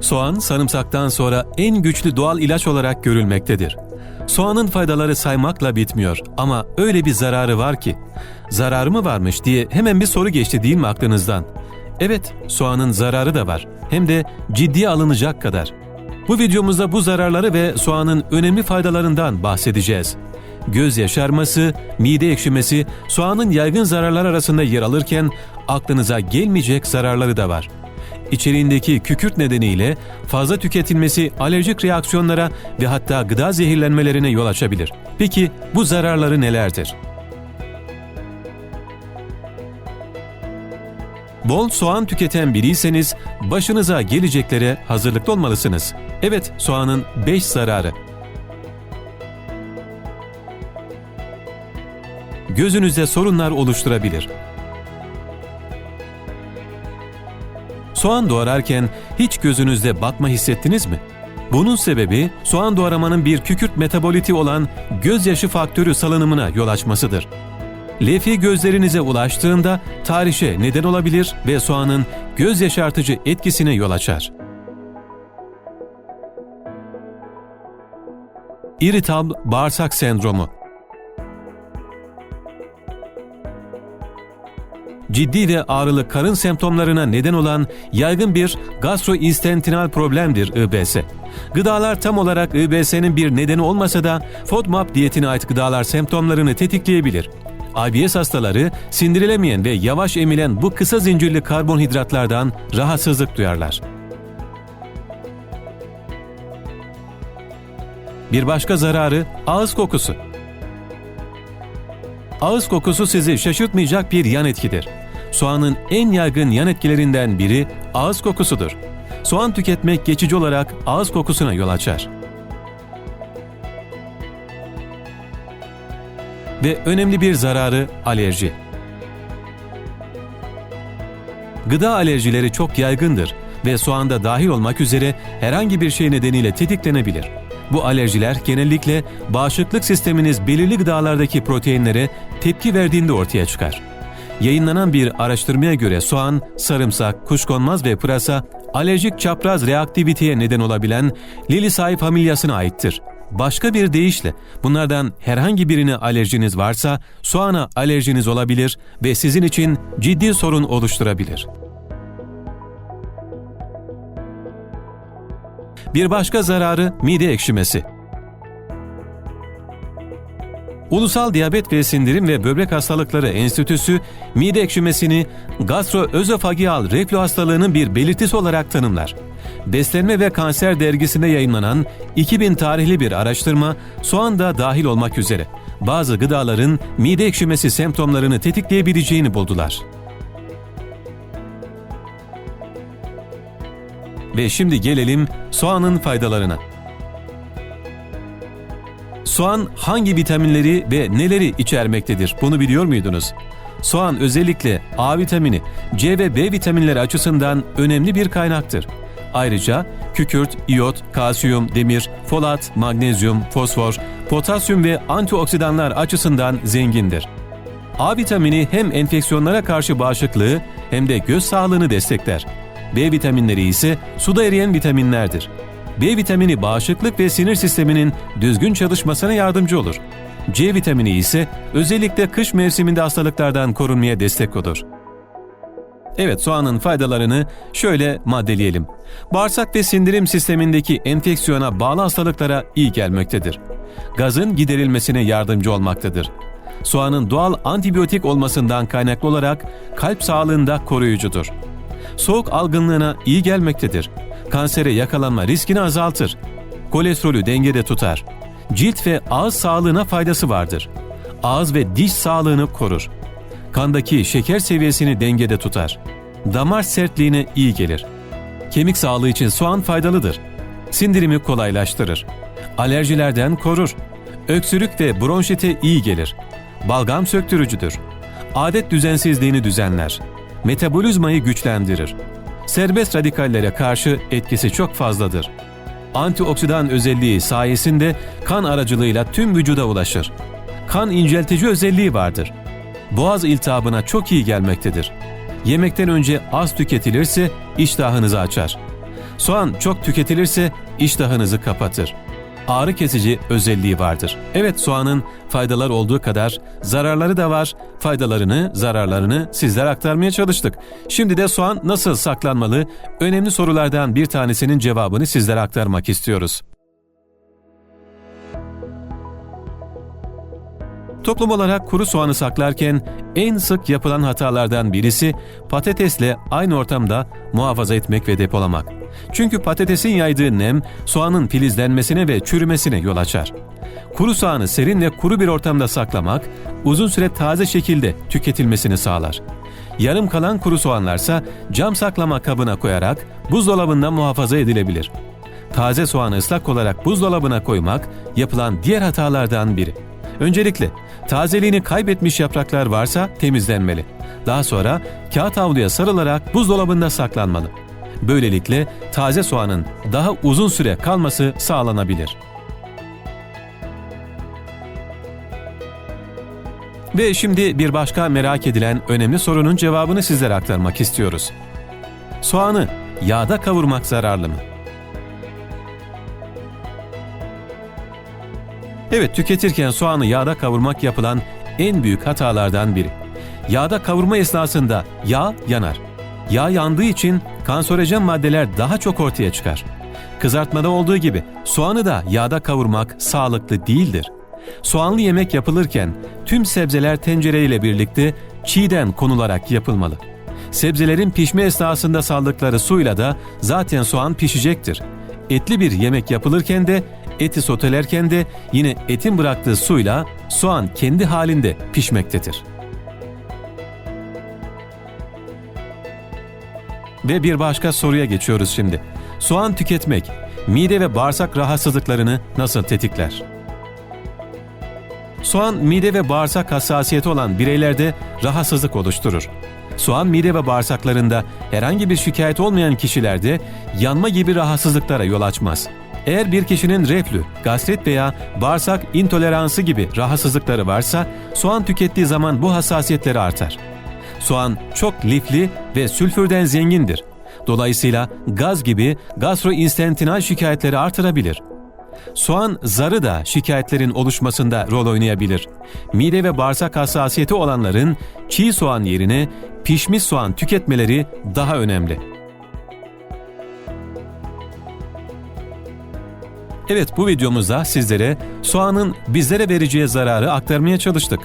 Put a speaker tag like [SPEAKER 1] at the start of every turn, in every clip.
[SPEAKER 1] Soğan, sarımsaktan sonra en güçlü doğal ilaç olarak görülmektedir. Soğanın faydaları saymakla bitmiyor ama öyle bir zararı var ki. Zararı mı varmış diye hemen bir soru geçti değil mi aklınızdan? Evet, soğanın zararı da var. Hem de ciddiye alınacak kadar. Bu videomuzda bu zararları ve soğanın önemli faydalarından bahsedeceğiz. Göz yaşarması, mide ekşimesi soğanın yaygın zararlar arasında yer alırken aklınıza gelmeyecek zararları da var. İçeriğindeki kükürt nedeniyle fazla tüketilmesi alerjik reaksiyonlara ve hatta gıda zehirlenmelerine yol açabilir. Peki bu zararları nelerdir? Bol soğan tüketen biriyseniz başınıza geleceklere hazırlıklı olmalısınız. Evet, soğanın 5 zararı. Gözünüzde sorunlar oluşturabilir. Soğan doğrarken hiç gözünüzde batma hissettiniz mi? Bunun sebebi soğan doğramanın bir kükürt metaboliti olan gözyaşı faktörü salınımına yol açmasıdır. Lefi gözlerinize ulaştığında tarihçe neden olabilir ve soğanın göz yaşartıcı etkisine yol açar. İritabl bağırsak sendromu ciddi ve ağrılı karın semptomlarına neden olan yaygın bir gastrointestinal problemdir IBS. Gıdalar tam olarak IBS'nin bir nedeni olmasa da FODMAP diyetine ait gıdalar semptomlarını tetikleyebilir. IBS hastaları sindirilemeyen ve yavaş emilen bu kısa zincirli karbonhidratlardan rahatsızlık duyarlar. Bir başka zararı ağız kokusu. Ağız kokusu sizi şaşırtmayacak bir yan etkidir. Soğanın en yaygın yan etkilerinden biri ağız kokusudur. Soğan tüketmek geçici olarak ağız kokusuna yol açar. Ve önemli bir zararı alerji. Gıda alerjileri çok yaygındır ve soğanda dahil olmak üzere herhangi bir şey nedeniyle tetiklenebilir. Bu alerjiler genellikle bağışıklık sisteminiz belirli gıdalardaki proteinlere tepki verdiğinde ortaya çıkar. Yayınlanan bir araştırmaya göre soğan, sarımsak, kuşkonmaz ve pırasa alerjik çapraz reaktiviteye neden olabilen Lilisae familyasına aittir. Başka bir deyişle bunlardan herhangi birine alerjiniz varsa soğana alerjiniz olabilir ve sizin için ciddi sorun oluşturabilir. Bir başka zararı mide ekşimesi. Ulusal Diyabet ve Sindirim ve Böbrek Hastalıkları Enstitüsü, mide ekşimesini gastroözofageal reflü hastalığının bir belirtisi olarak tanımlar. Beslenme ve Kanser dergisinde yayınlanan 2000 tarihli bir araştırma, soğan da dahil olmak üzere bazı gıdaların mide ekşimesi semptomlarını tetikleyebileceğini buldular. Ve şimdi gelelim soğanın faydalarına. Soğan hangi vitaminleri ve neleri içermektedir? Bunu biliyor muydunuz? Soğan özellikle A vitamini, C ve B vitaminleri açısından önemli bir kaynaktır. Ayrıca kükürt, iyot, kalsiyum, demir, folat, magnezyum, fosfor, potasyum ve antioksidanlar açısından zengindir. A vitamini hem enfeksiyonlara karşı bağışıklığı hem de göz sağlığını destekler. B vitaminleri ise suda eriyen vitaminlerdir. B vitamini bağışıklık ve sinir sisteminin düzgün çalışmasına yardımcı olur. C vitamini ise özellikle kış mevsiminde hastalıklardan korunmaya destek olur. Evet soğanın faydalarını şöyle maddeleyelim. Bağırsak ve sindirim sistemindeki enfeksiyona bağlı hastalıklara iyi gelmektedir. Gazın giderilmesine yardımcı olmaktadır. Soğanın doğal antibiyotik olmasından kaynaklı olarak kalp sağlığında koruyucudur. Soğuk algınlığına iyi gelmektedir kansere yakalanma riskini azaltır. Kolesterolü dengede tutar. Cilt ve ağız sağlığına faydası vardır. Ağız ve diş sağlığını korur. Kandaki şeker seviyesini dengede tutar. Damar sertliğine iyi gelir. Kemik sağlığı için soğan faydalıdır. Sindirimi kolaylaştırır. Alerjilerden korur. Öksürük ve bronşite iyi gelir. Balgam söktürücüdür. Adet düzensizliğini düzenler. Metabolizmayı güçlendirir serbest radikallere karşı etkisi çok fazladır. Antioksidan özelliği sayesinde kan aracılığıyla tüm vücuda ulaşır. Kan inceltici özelliği vardır. Boğaz iltihabına çok iyi gelmektedir. Yemekten önce az tüketilirse iştahınızı açar. Soğan çok tüketilirse iştahınızı kapatır. Ağrı kesici özelliği vardır. Evet soğanın faydalar olduğu kadar zararları da var. Faydalarını, zararlarını sizlere aktarmaya çalıştık. Şimdi de soğan nasıl saklanmalı? Önemli sorulardan bir tanesinin cevabını sizlere aktarmak istiyoruz. Toplum olarak kuru soğanı saklarken en sık yapılan hatalardan birisi patatesle aynı ortamda muhafaza etmek ve depolamak. Çünkü patatesin yaydığı nem soğanın filizlenmesine ve çürümesine yol açar. Kuru soğanı serin ve kuru bir ortamda saklamak uzun süre taze şekilde tüketilmesini sağlar. Yarım kalan kuru soğanlarsa cam saklama kabına koyarak buzdolabında muhafaza edilebilir. Taze soğanı ıslak olarak buzdolabına koymak yapılan diğer hatalardan biri. Öncelikle tazeliğini kaybetmiş yapraklar varsa temizlenmeli. Daha sonra kağıt havluya sarılarak buzdolabında saklanmalı. Böylelikle taze soğanın daha uzun süre kalması sağlanabilir. Ve şimdi bir başka merak edilen önemli sorunun cevabını sizlere aktarmak istiyoruz. Soğanı yağda kavurmak zararlı mı? Evet, tüketirken soğanı yağda kavurmak yapılan en büyük hatalardan biri. Yağda kavurma esnasında yağ yanar. Yağ yandığı için kanserojen maddeler daha çok ortaya çıkar. Kızartmada olduğu gibi soğanı da yağda kavurmak sağlıklı değildir. Soğanlı yemek yapılırken tüm sebzeler tencereyle birlikte çiğden konularak yapılmalı. Sebzelerin pişme esnasında saldıkları suyla da zaten soğan pişecektir. Etli bir yemek yapılırken de eti sotelerken de yine etin bıraktığı suyla soğan kendi halinde pişmektedir. Ve bir başka soruya geçiyoruz şimdi. Soğan tüketmek mide ve bağırsak rahatsızlıklarını nasıl tetikler? Soğan mide ve bağırsak hassasiyeti olan bireylerde rahatsızlık oluşturur. Soğan mide ve bağırsaklarında herhangi bir şikayet olmayan kişilerde yanma gibi rahatsızlıklara yol açmaz. Eğer bir kişinin reflü, gastrit veya bağırsak intoleransı gibi rahatsızlıkları varsa soğan tükettiği zaman bu hassasiyetleri artar. Soğan çok lifli ve sülfürden zengindir. Dolayısıyla gaz gibi gastrointestinal şikayetleri artırabilir. Soğan zarı da şikayetlerin oluşmasında rol oynayabilir. Mide ve bağırsak hassasiyeti olanların çiğ soğan yerine pişmiş soğan tüketmeleri daha önemli. Evet bu videomuzda sizlere soğanın bizlere vereceği zararı aktarmaya çalıştık.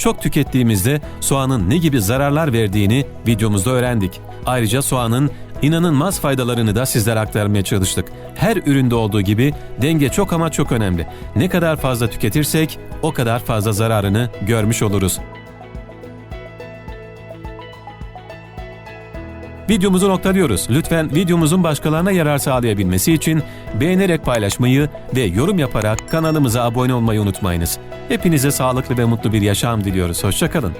[SPEAKER 1] Çok tükettiğimizde soğanın ne gibi zararlar verdiğini videomuzda öğrendik. Ayrıca soğanın inanılmaz faydalarını da sizlere aktarmaya çalıştık. Her üründe olduğu gibi denge çok ama çok önemli. Ne kadar fazla tüketirsek o kadar fazla zararını görmüş oluruz. Videomuzu noktalıyoruz. Lütfen videomuzun başkalarına yarar sağlayabilmesi için beğenerek paylaşmayı ve yorum yaparak kanalımıza abone olmayı unutmayınız. Hepinize sağlıklı ve mutlu bir yaşam diliyoruz. Hoşçakalın.